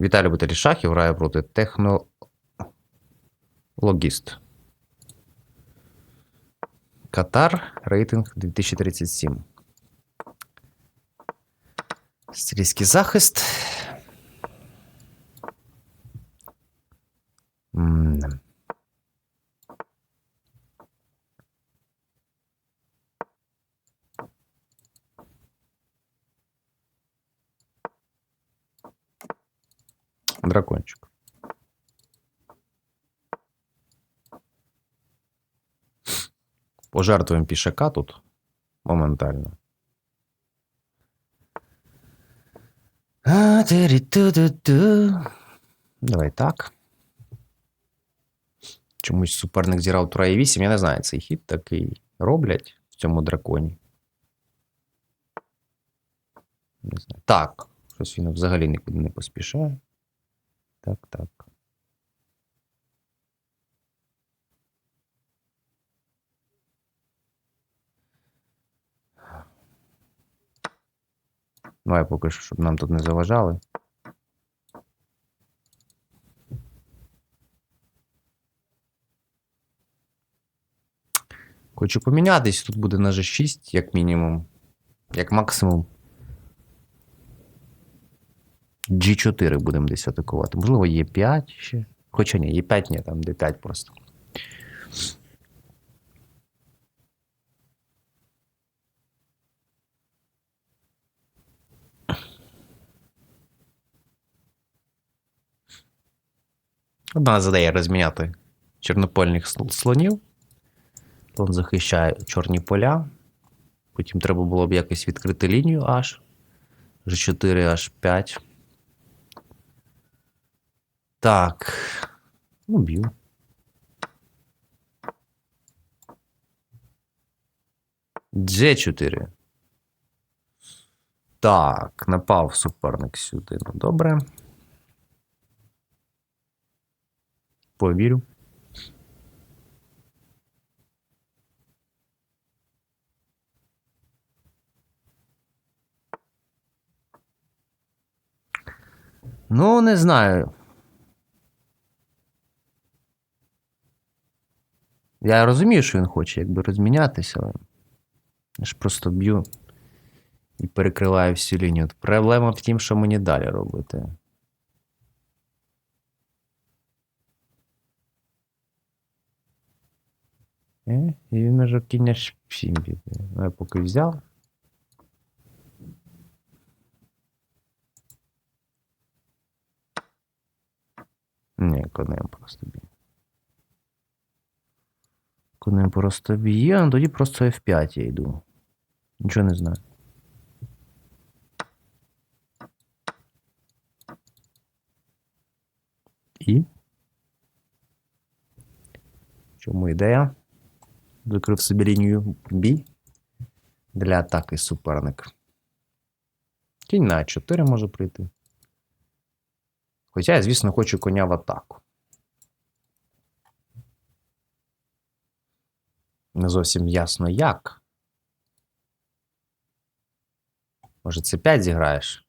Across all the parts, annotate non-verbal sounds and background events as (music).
Віталій Бутелі Шахів грає проти технологіст. Катар, рейтинг 2037. Сирійський захист. Дракончик. Пожертвуємо пішака тут моментально. А, тирі-ту-ду-ду. Давай так. Чомусь суперник зіграв тура і 8. Я не знаю, цей хід такий роблять в цьому драконі. Не знаю. Так. Щось він взагалі нікуди не поспішає. Так, так. Давай поки що, щоб нам тут не заважали. Хочу помінятись, тут буде на G6, як мінімум. Як максимум. G4 будемо десь атакувати. Можливо, Е5 ще. Хоча ні, Е5 ні, там D5 просто. Одна задає розміняти чорнопольних слонів. Слон захищає чорні поля. Потім треба було б якось відкрити лінію аж. G4, H5. Так. Ну, б'ю. G4. Так, напав суперник сюди. Ну, добре. Повірю. Ну, не знаю. Я розумію, що він хоче якби розмінятися, але я ж просто б'ю і перекриваю всю лінію. Проблема в тім, що мені далі робити. Е, і він може аж 7 піде. Ну, я поки взяв. Ні, конем просто б'є. Конем просто б'є, ну тоді просто F5 я йду. Нічого не знаю. І? Чому ідея? Закрив собі лінію B для атаки суперник. Кінь на 4 може прийти. Хоча я, звісно, хочу коня в атаку. Не зовсім ясно як. Може, це 5 зіграєш?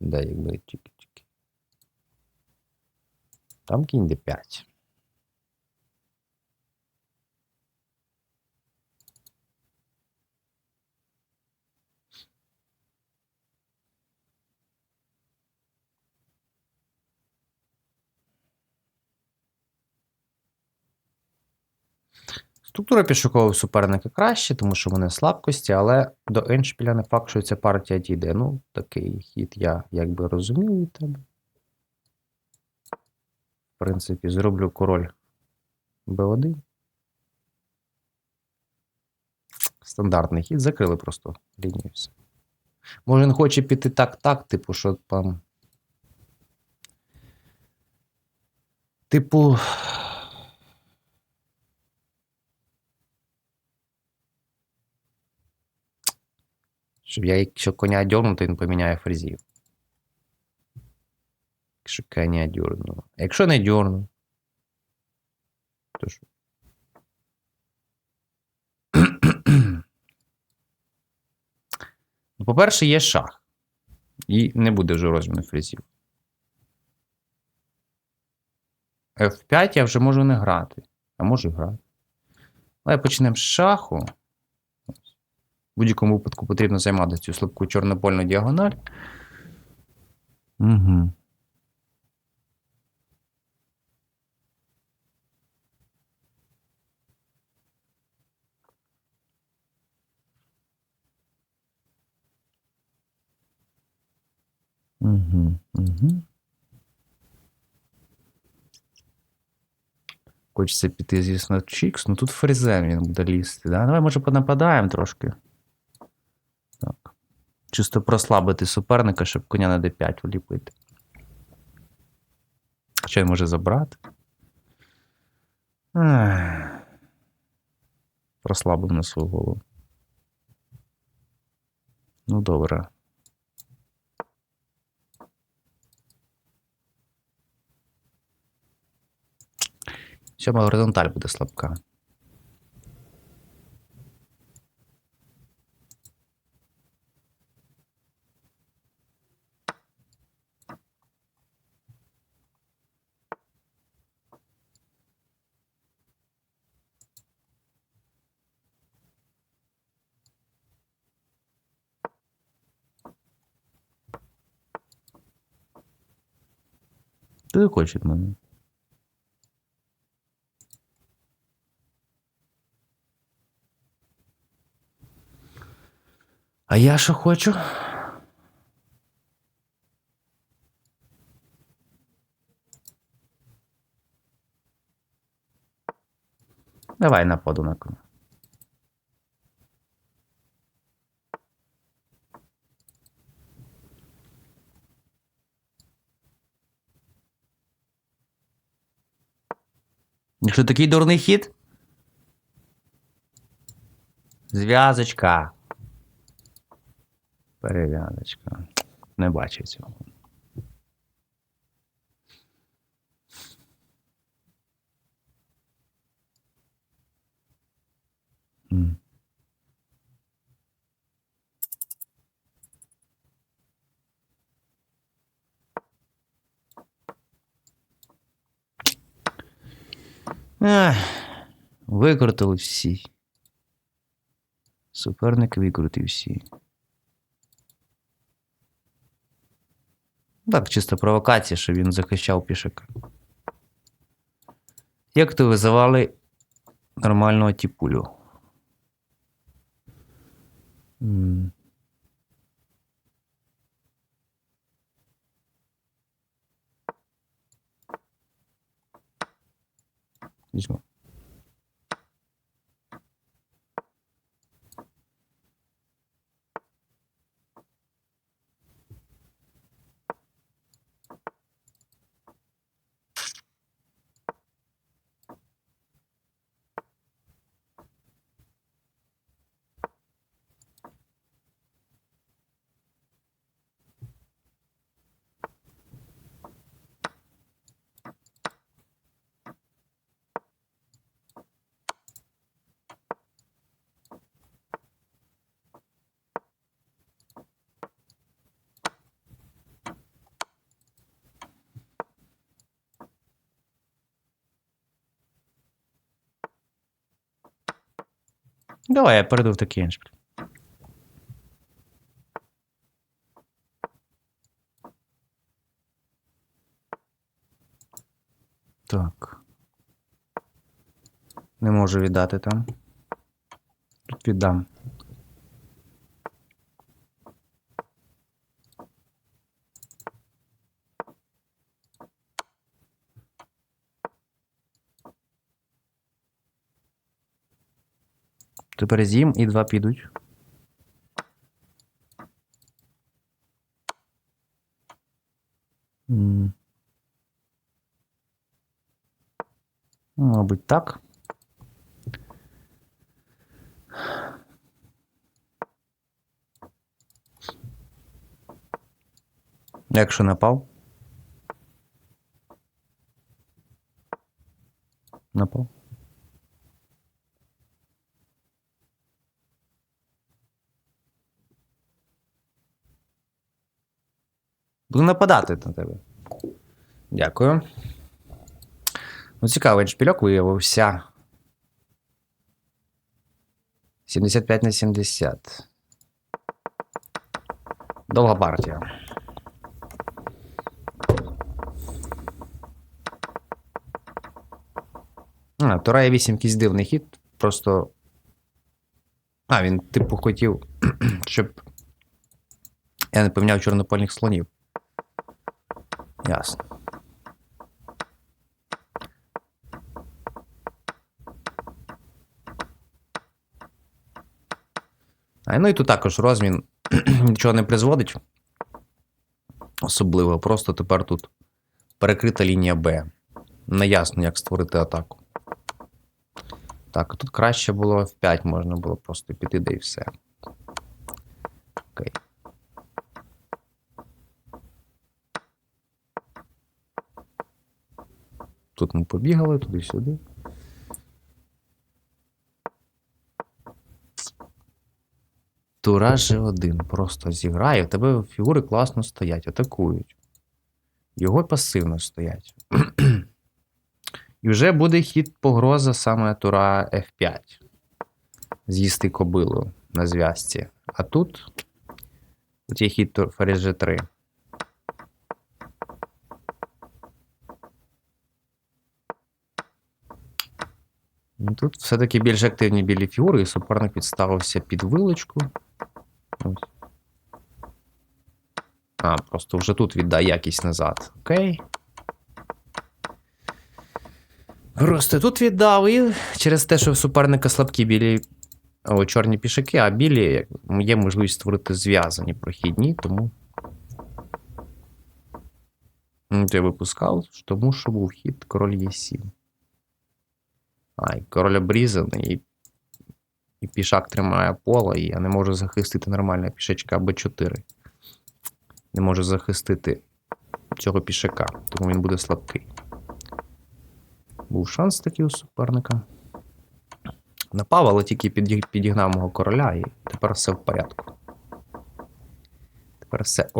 Да, якби тільки-тільки. Там кінь d5. Структура пішокових суперника краще, тому що вони слабкості, але до еншпіля не факт, що ця партія дійде. Ну, такий хід я якби розумію тебе. В принципі, зроблю король b1. Стандартний хід, закрили просто лінію. все. Може, він хоче піти так-так, типу, що там. Типу. Щоб я, якщо коня дьорну, то він поміняє фрезів. Якщо коня дьорну. А якщо не дьорну, то що? Ну, По-перше, є шах. І не буде вже розміну фрезів. F5 я вже можу не грати. А можу грати. Але почнемо з шаху. Будь-якому випадку потрібно займати цю слабку чорнопольну діагональ. Угу. Угу. Хочеться піти, звісно, Чікс, ну тут фрізем він буде лізти. Да? Давай, може, понападаємо трошки. Чисто прослабити суперника, щоб коня на d5 вліпити. Що він може забрати? Ех. Прослабив на свою голову. Ну, добре. Сьома горизонталь буде слабка. Ти хочеш мене? А я що хочу? Давай нападу на коня. Якщо такий дурний хід? Зв'язочка. Перев'язочка. Не бачив цього. М. Ех, Викрутили всі. Суперник викрутив всі. Так, чисто провокація, щоб він захищав пішака. Як то визивали нормального тіпулю? 以上。Давай, я перейду в такий еншпіль. Так. Не можу віддати там. Тут віддам. Тепер з'їм і два підуть. Ну, Мабуть, так. Якщо напав. Напав. Буду нападати на тебе. Дякую. Ну, цікавий шпільок виявився. 75 на 70. Довга партія. А, Турає 8 якийсь дивний хід. Просто. А, він, типу, хотів, (clears throat) щоб. Я не поміняв чорнопольних слонів. Ясно. Ну і тут також розмін (clears throat) нічого не призводить. Особливо, просто тепер тут перекрита лінія Б. Неясно, як створити атаку. Так, тут краще було в 5 можна було просто піти, да і все. Окей. Тут ми побігали туди-сюди. Тура G1 просто зіграє. У тебе фігури класно стоять, атакують. Його пасивно стоять. (clears throat) І вже буде хід погроза саме тура F5. З'їсти кобилу на зв'язці. А тут. Тут є хід ферзь G3. Тут все-таки більш активні білі фігури, і суперник підставився під вилочку. Ось. А, просто вже тут віддай якість назад. Окей. Просто тут віддав, і через те, що в суперника слабкі білі. О, чорні пішаки, а білі є можливість створити зв'язані прохідні, тому. Я випускав, тому що був хід король Е7. А, і король обрізаний, і, і пішак тримає поле, і я не можу захистити нормального пішачка Б4. Не можу захистити цього пішака, тому він буде слабкий. Був шанс такий у суперника. Напав, але тільки підігнав мого короля, і тепер все в порядку. Тепер все ок.